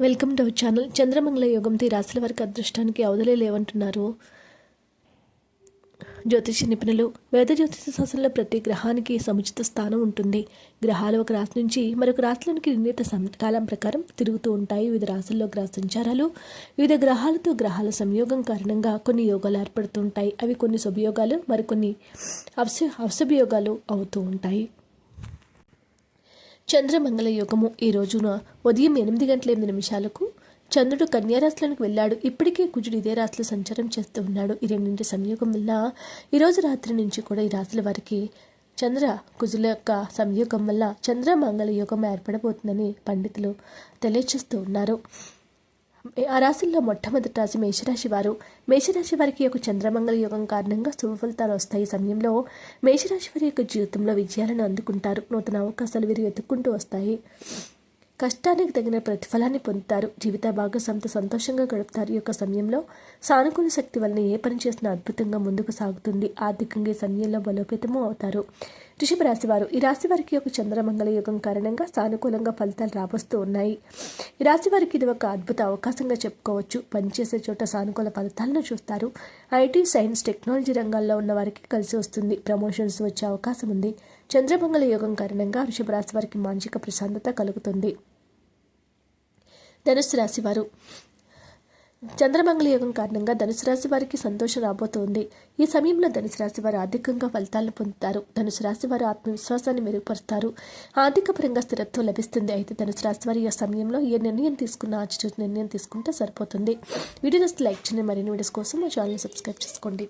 Welcome to our channel చంద్రమంగళ యోగంతో ఈ రాశుల వారికి అదృష్టానికి అవధులే లేవంటున్నారు. జ్యోతిష నిపుణులు వేద జ్యోతిష శాస్త్రంలో ప్రతి గ్రహానికి సముచిత స్థానం ఉంటుంది. గ్రహాలు ఒక రాశి నుంచి మరొక రాశిలోనికి నిర్ణీత కాలం ప్రకారం తిరుగుతూ ఉంటాయి. వివిధ రాశుల్లో గ్రహ సంచారాలు వివిధ గ్రహాలతో గ్రహాల సంయోగం కారణంగా కొన్ని యోగాలు ఏర్పడుతూ ఉంటాయి. అవి కొన్ని శుభయోగాలు మరికొన్ని అవశ అవశుభయోగాలు అవుతూ ఉంటాయి. చంద్రమంగళ యోగము. ఈ రోజున ఉదయం ఎనిమిది గంటల ఎనిమిది నిమిషాలకు చంద్రుడు కన్యారాశులకు వెళ్ళాడు. ఇప్పటికే కుజుడు ఇదే రాశిలో సంచారం చేస్తూ ఉన్నాడు. ఈ రెండింటి సంయోగం వల్ల ఈరోజు రాత్రి నుంచి కూడా ఈ రాశుల వారికి చంద్ర కుజుల యొక్క సంయోగం వల్ల చంద్రమంగళ యోగం ఏర్పడబోతుందని పండితులు తెలియచేస్తూ ఉన్నారు. ఆ రాశుల్లో మొట్టమొదటి రాశి మేషరాశి వారు. మేషరాశి వారికి యొక్క చంద్రమంగళ యోగం కారణంగా శుభ ఫలితాలు వస్తాయి. ఈ సమయంలో మేషరాశి వారి యొక్క జీవితంలో విజయాలను అందుకుంటారు. నూతన అవకాశాలు వీరు వెతుక్కుంటూ వస్తాయి. కష్టానికి తగిన ప్రతిఫలాన్ని పొందుతారు. జీవిత భాగస్వామితో సంతోషంగా గడుపుతారు. ఈ యొక్క సమయంలో సానుకూల శక్తి వలన ఏ పని చేసినా అద్భుతంగా ముందుకు సాగుతుంది. ఆర్థికంగా ఈ సమయంలో బలోపేతము అవుతారు. వృషభ రాశివారు ఈ రాశి వారికి ఒక చంద్రమంగళ యుగం కారణంగా సానుకూలంగా ఫలితాలు రాబోస్తూ ఉన్నాయి. ఈ రాశి వారికి ఇది ఒక అద్భుత అవకాశంగా చెప్పుకోవచ్చు. పనిచేసే చోట సానుకూల ఫలితాలను చూస్తారు. ఐటీ సైన్స్ టెక్నాలజీ రంగాల్లో ఉన్న వారికి కలిసి వస్తుంది. ప్రమోషన్స్ వచ్చే అవకాశం ఉంది. చంద్రమంగళ యోగం కారణంగా వృషభ రాశి వారికి మానసిక ప్రశాంతత కలుగుతుంది. ధనుసు రాశివారు చంద్రమంగళ యోగం కారణంగా ధనుసు రాశి వారికి సంతోషం రాబోతోంది. ఈ సమయంలో ధనుసు రాశి వారు ఆర్థికంగా ఫలితాలను పొందుతారు. ధనుసు రాశి వారు ఆత్మవిశ్వాసాన్ని మెరుగుపరుస్తారు. ఆర్థిక పరంగా స్థిరత్వం లభిస్తుంది. అయితే ధనుసు రాశి వారి ఈ సమయంలో ఏ నిర్ణయం తీసుకున్నా ఆచిచూసి నిర్ణయం తీసుకుంటే సరిపోతుంది. వీడియోస్ లైక్ చేయండి. మరిన్ని వీడియోస్ కోసం మా ఛానల్ సబ్స్క్రైబ్ చేసుకోండి.